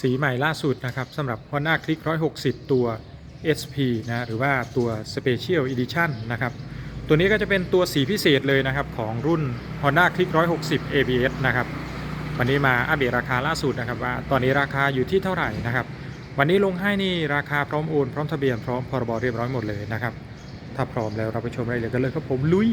สีใหม่ล่าสุดนะครับสำหรับ Honda Click 160 ตัว SP นะหรือว่าตัว Special Edition นะครับตัวนี้ก็จะเป็นตัวสีพิเศษเลยนะครับของรุ่น Honda Click 160 ABS นะครับวันนี้มาอัปเดตราคาล่าสุดนะครับว่าตอนนี้ราคาอยู่ที่เท่าไหร่นะครับวันนี้ลงให้นี่ราคาพร้อมโอนพร้อมทะเบียนพร้อมพรบเรียบร้อยหมดเลยนะครับถ้าพร้อมแล้วเราไปชมรายละเอียดกันเลยครับผมลุย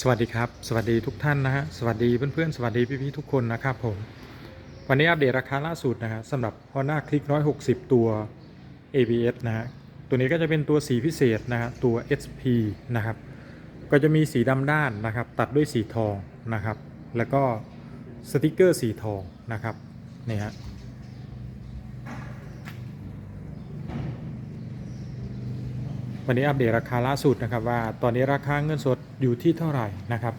สวัสดีครับ สวัสดีทุกท่านนะฮะสวัสดีเพื่อนๆ สวัสดีพี่ๆทุกคนนะครับผม วันนี้อัปเดตราคาล่าสุดนะฮะสำหรับ Honda Click 160 ตัว ABS นะฮะตัวนี้ก็จะเป็นตัวสีพิเศษนะฮะตัว SP นะครับ ก็จะมีสีดำด้านนะครับ ตัดด้วยสีทองนะครับ แล้วก็สติกเกอร์สีทองนะครับนี่ฮะ วันนี้อัปเดตราคาล่าสุดนะครับว่าตอนนี้ราคาเงินสดอยู่ที่เท่าไหร่นะครับ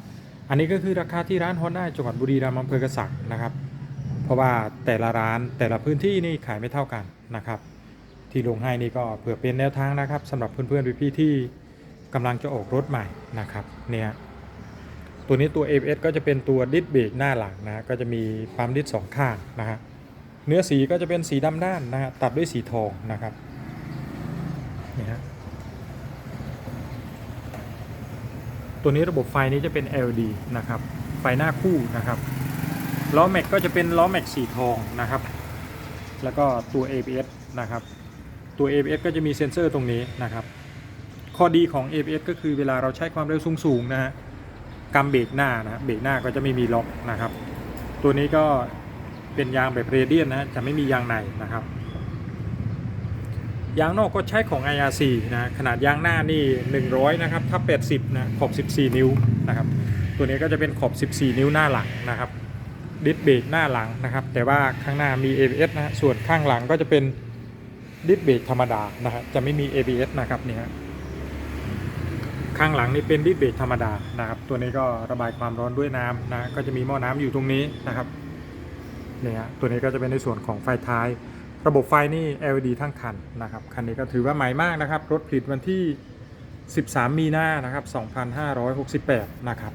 อันนี้ก็คือราคาที่ร้าน Honda จังหวัดบุรีรัมย์อำเภอกระสังนะครับ เพราะว่าแต่ละร้านแต่ละพื้นที่นี่ขายไม่เท่ากันนะครับ ที่ลงให้นี่ก็เผื่อเป็นแนวทางนะครับสำหรับเพื่อนๆพี่ๆที่กำลังจะออกรถใหม่นะครับเนี่ยตัวนี้ตัว ABS ก็จะเป็นตัวดิสเบรกหน้าหลังนะก็จะมีปั๊มดิสสองข้างนะฮะเนื้อสีก็จะเป็นสีดำด้านนะฮะตัดด้วยสีทองนะครับนี่ฮะ ตัวนี้ระบบไฟนี้จะเป็น LED นะครับ ไฟหน้าคู่นะครับ ล้อแม็กก็จะเป็นล้อแม็กสีทองนะครับ แล้วก็ตัว ABS นะครับ ตัว ABS ก็จะมีเซ็นเซอร์ตรงนี้นะครับ ข้อดีของ ABS ก็คือเวลาเราใช้ความเร็วสูงๆนะฮะกำเบรกหน้านะ เบรกหน้าก็จะไม่มีล็อกนะครับ ตัวนี้ก็เป็นยางแบบเรเดียนนะจะไม่มียางในนะครับ ยางนอกก็ใช้ของ IRC นะขนาดยางหน้านี่ 100 นะครับทับ80 นะขอบ 14 นิ้วนะครับตัวนี้ก็จะเป็นขอบ 14 นิ้วหน้าหลังนะครับดิสเบรกหน้าหลังนะครับ แต่ว่าข้างหน้ามี ABS นะส่วนข้างหลังก็จะเป็นดิสเบรกธรรมดานะครับจะไม่มี ABS นะครับเนี่ยฮะข้างหลังนี่เป็นดิสเบรกธรรมดานะครับ ตัวนี้ก็ระบายความร้อนด้วยน้ำนะก็จะมีหม้อน้ำอยู่ตรงนี้นะครับเนี่ยฮะตัวนี้ก็จะเป็นในส่วนของไฟท้าย ระบบไฟนี่ LED ทั้งคันนะครับ คันนี้ก็ถือว่าใหม่มากนะครับ รถผลิตวันที่ 13 มีนานะครับ 2568 นะครับ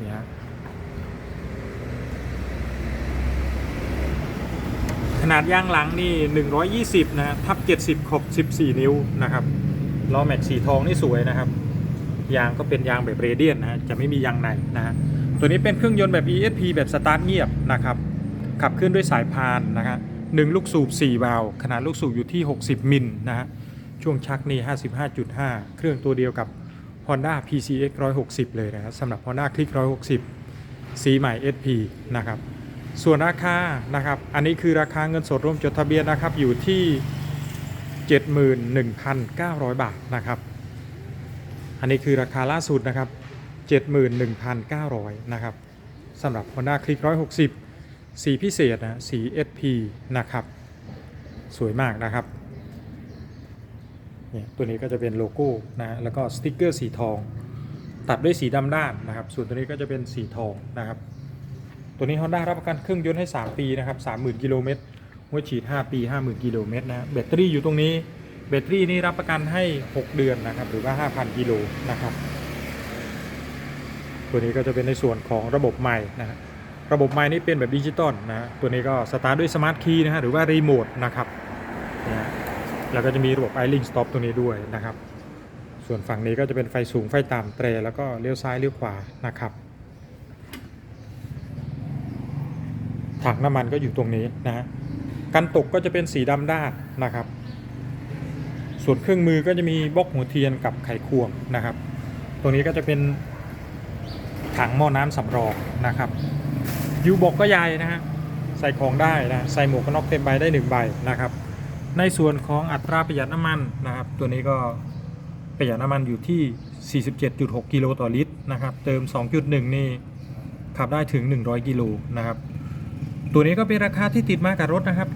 นี่ฮะขนาดยางหลังนี่ 120 นะทับ 70 ขอบ 14 นิ้วนะครับล้อแม็กสีทองนี่สวยนะครับ ยางก็เป็นยางแบบเรเดียนนะฮะจะไม่มียางในนะฮะตัวนี้เป็นเครื่องยนต์แบบ ESP แบบสตาร์ทเงียบนะครับ ขับเคลื่อนด้วยสายพานนะครับ หนึ่งลูกสูบ 4 วาล์วขนาดลูกสูบอยู่ที่ 60 มิลนะฮะช่วงชักนี่55.5 เครื่องตัวเดียวกับ Honda PCX 160 เลยนะครับสำหรับ Honda Click 160 สีใหม่ SP นะครับส่วนราคานะครับ อันนี้คือราคาเงินสดร่วมจดทะเบียนนะครับ อยู่ที่ 71,900 บาทนะครับ อันนี้คือราคาล่าสุดนะครับ 71,900 นะครับสำหรับ Honda Click 160 สีพิเศษนะสี SP นะครับ สวยมากนะครับเนี่ยตัวนี้ก็จะเป็นโลโก้นะแล้วก็สติกเกอร์สีทอง ตัดด้วยสีดำด้านนะครับ ส่วนตัวนี้ก็จะเป็นสีทองนะครับ ตัวนี้ Honda รับประกันเครื่องยนต์ให้ 3 ปีนะครับ30,000กิโลเมตรหัวฉีด 5 ปี 50,000กิโลเมตรนะแบตเตอรี่อยู่ตรงนี้แบตเตอรี่นี่รับประกันให้ 6 เดือนนะครับ หรือว่า 5,000กิโลนะครับ ตัวนี้ก็จะเป็นในส่วนของระบบใหม่นะฮะ ระบบใหม่นี่เป็นแบบดิจิตอลนะฮะตัวนี้ก็สตาร์ทด้วยสมาร์ทคีย์นะฮะ หรือว่ารีโมทนะครับนะแล้วก็จะมีระบบ i link stop ตัวนี้ด้วยนะครับ ส่วนฝั่งนี้ก็จะเป็นไฟสูงไฟต่ำเตรแล้วก็เลี้ยวซ้ายเลี้ยวขวานะครับถังน้ำมันก็อยู่ตรงนี้นะฮะกันตกก็จะเป็นสีดำด้านนะครับ ส่วนเครื่องมือก็จะมีบล็อกหัวเทียนกับไขควงนะครับ ตรงนี้ก็จะเป็นถังหม้อน้ำสำรองนะครับ ยูบอกก็ใหญ่นะฮะใส่ของได้นะใส่หมวกกันน็อกเต็มใบได้หนึ่งใบนะครับ ในส่วนของอัตราประหยัดน้ำมันนะครับ ตัวนี้ก็ประหยัดน้ำมันอยู่ที่ 47.6 กิโลต่อลิตรนะครับเติม 2.1 นี่ขับได้ถึง 100 กิโลนะครับตัวนี้ก็เป็นราคาที่ติดมากับรถนะครับ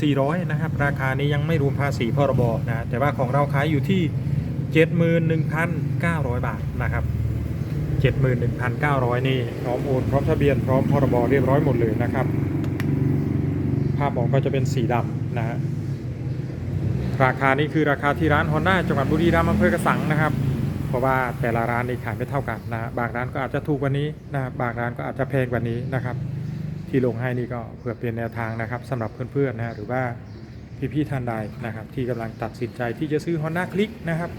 74,000นะครับ ราคานี้ยังไม่รวมภาษีพรบนะแต่ว่าของเราขายอยู่ที่ 71,900 บาทนะครับ 71,900 นี่พร้อมโอนพร้อมทะเบียนพร้อมพรบเรียบร้อยหมดเลยนะครับ ภาพออกก็จะเป็นสีดำนะฮะราคานี้คือราคาที่ร้าน Honda จังหวัดบุรีรัมย์อำเภอกระสังนะครับ เพราะว่าแต่ละร้านนี่ขายไม่เท่ากันนะบางร้านก็อาจจะถูกกว่านี้นะบางร้านก็อาจจะแพงกว่านี้นะครับ ที่ลงให้นี่ก็เพื่อเป็นแนวทางนะครับสำหรับเพื่อนๆนะฮะหรือว่าพี่ๆท่านใดนะครับ ที่กำลังตัดสินใจที่จะซื้อ Honda Click นะครับ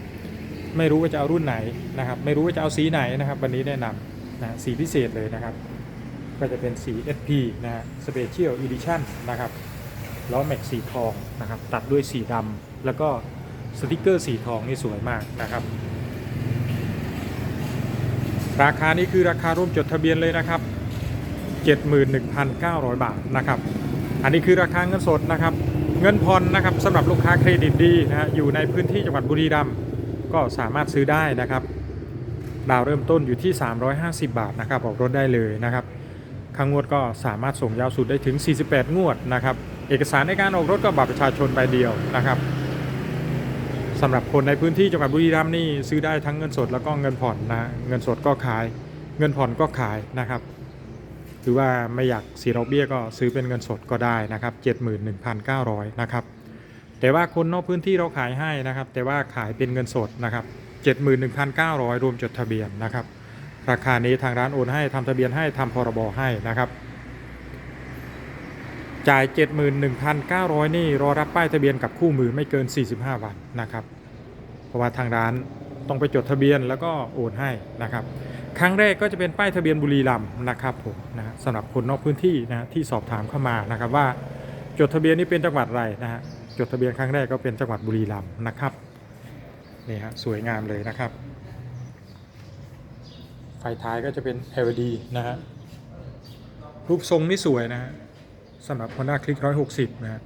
ไม่รู้ว่าจะเอารุ่นไหนนะครับ ไม่รู้ว่าจะเอาสีไหนนะครับ วันนี้แนะนำนะสีพิเศษเลยนะครับ ก็จะเป็นสี SP นะฮะ Special Edition นะครับล้อแม็กสีทองนะครับ ตัดด้วยสีดำแล้วก็สติกเกอร์สีทองนี่สวยมากนะครับ ราคานี้คือราคาร่วมจดทะเบียนเลยนะครับ 71,900 บาทนะครับ อันนี้คือราคาเงินสดนะครับ เงินผ่อนนะครับสำหรับลูกค้าเครดิตดีนะฮะอยู่ในพื้นที่จังหวัดบุรีรัมย์ ก็สามารถซื้อได้นะครับดาวเริ่มต้นอยู่ที่ 350 บาทนะครับออกรถได้เลยนะครับค่างวดก็สามารถส่งยาวสุดได้ถึง 48 งวดนะครับเอกสารในการออกรถก็บัตรประชาชนใบเดียวนะครับสำหรับคนในพื้นที่จังหวัดบุรีรัมย์นี่ซื้อได้ทั้งเงินสดแล้วก็เงินผ่อนนะเงินสดก็ขาย เงินผ่อนก็ขายนะครับหรือว่าไม่อยากเสียดอกเบี้ยก็ซื้อเป็นเงินสดก็ได้นะครับ 71,900 นะครับ แต่ว่าคนนอกพื้นที่เราขายให้นะครับ แต่ว่าขายเป็นเงินสดนะครับ 71,900 รวมจดทะเบียนนะครับ ราคานี้ทางร้านโอนให้ทำทะเบียนให้ทำพรบให้นะครับ จ่าย 71,900 นี่รอรับป้ายทะเบียนกับคู่มือไม่เกิน 45 วันนะครับ เพราะว่าทางร้านต้องไปจดทะเบียนแล้วก็โอนให้นะครับ ครั้งแรกก็จะเป็นป้ายทะเบียนบุรีรัมย์นะครับผมนะสำหรับคนนอกพื้นที่นะฮะที่สอบถามเข้ามานะครับว่าจดทะเบียนนี่เป็นจังหวัดอะไรนะฮะ จดทะเบียนครั้งแรกก็เป็นจังหวัดบุรีรัมย์นะครับนี่ฮะสวยงามเลยนะครับ ไฟท้ายก็จะเป็น LED นะฮะรูปทรงนี่สวยนะฮะสำหรับ Honda Click 160 นะฮะ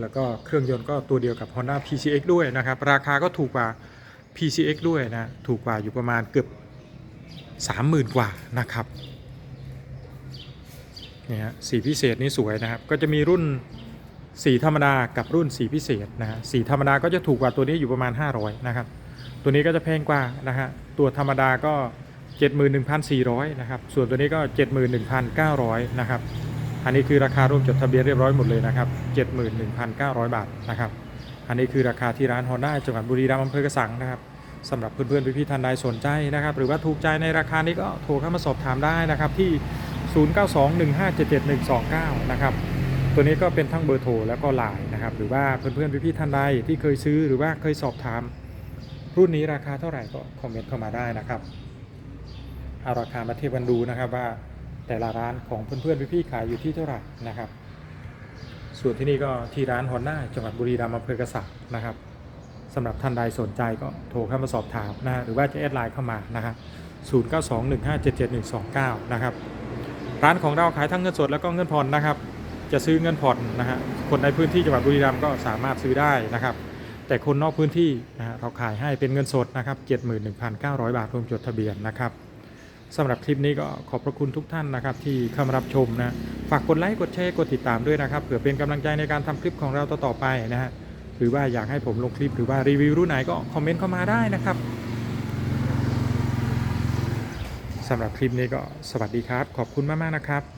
แล้วก็เครื่องยนต์ก็ตัวเดียวกับ Honda PCX ด้วยนะครับ ราคาก็ถูกกว่า PCX ด้วยนะ ถูกกว่าอยู่ประมาณเกือบ 30,000 กว่านะครับนี่ฮะสีพิเศษนี่สวยนะครับ ก็จะมีรุ่น สีธรรมดากับรุ่นสีพิเศษนะฮะสีธรรมดาก็จะถูกกว่าตัวนี้อยู่ประมาณ 500นะครับตัวนี้ก็จะแพงกว่านะฮะตัวธรรมดาก็ 71,400นะครับส่วนตัวนี้ก็ 71,900นะครับอันนี้คือราคาร่วมจดทะเบียนเรียบร้อยหมดเลยนะครับ71,900 บาทนะครับอันนี้คือราคาที่ร้านฮอนด้าจังหวัดบุรีรัมย์อำเภอกระสังนะครับสำหรับเพื่อนๆพี่ๆท่านใดสนใจนะครับ หรือว่าถูกใจในราคานี้ก็โทรเข้ามาสอบถามได้นะครับที่ 0921577129 นะครับ ตัวนี้ก็เป็นทั้งเบอร์โทรแล้วก็ไลน์นะครับ หรือว่าเพื่อนๆพี่ๆท่านใดที่เคยซื้อหรือว่าเคยสอบถาม รุ่นนี้ราคาเท่าไหร่ก็คอมเมนต์เข้ามาได้นะครับเอาราคามาเทียบกันดูนะครับว่าแต่ละร้านของเพื่อนๆพี่ๆขายอยู่ที่เท่าไหร่นะครับ ส่วนที่นี่ก็ที่ร้านฮอนด้าจังหวัดบุรีรัมย์อำเภอกระสังนะครับสำหรับท่านใดสนใจก็โทรเข้ามาสอบถามนะฮะหรือว่าจะแอดไลน์เข้ามานะครับ0921577129 นะครับ ร้านของเราขายทั้งเงินสดแล้วก็เงินผ่อนนะครับ จะซื้อเงินผ่อนนะฮะคนในพื้นที่จังหวัดบุรีรัมย์ก็สามารถซื้อได้นะครับ แต่คนนอกพื้นที่นะฮะเราขายให้เป็นเงินสดนะครับ71,900 บาทรวมจดทะเบียนนะครับสำหรับคลิปนี้ก็ขอบพระคุณทุกท่านนะครับ ที่เข้ามารับชมนะฝากกดไลค์กดแชร์กดติดตามด้วยนะครับเผื่อเป็นกำลังใจในการทำคลิปของเราต่อๆไปนะฮะหรือว่าอยากให้ผมลงคลิปหรือว่ารีวิวรุ่นไหนก็คอมเมนต์เข้ามาได้นะครับสำหรับคลิปนี้ก็สวัสดีครับ ขอบคุณมาก ๆ นะครับ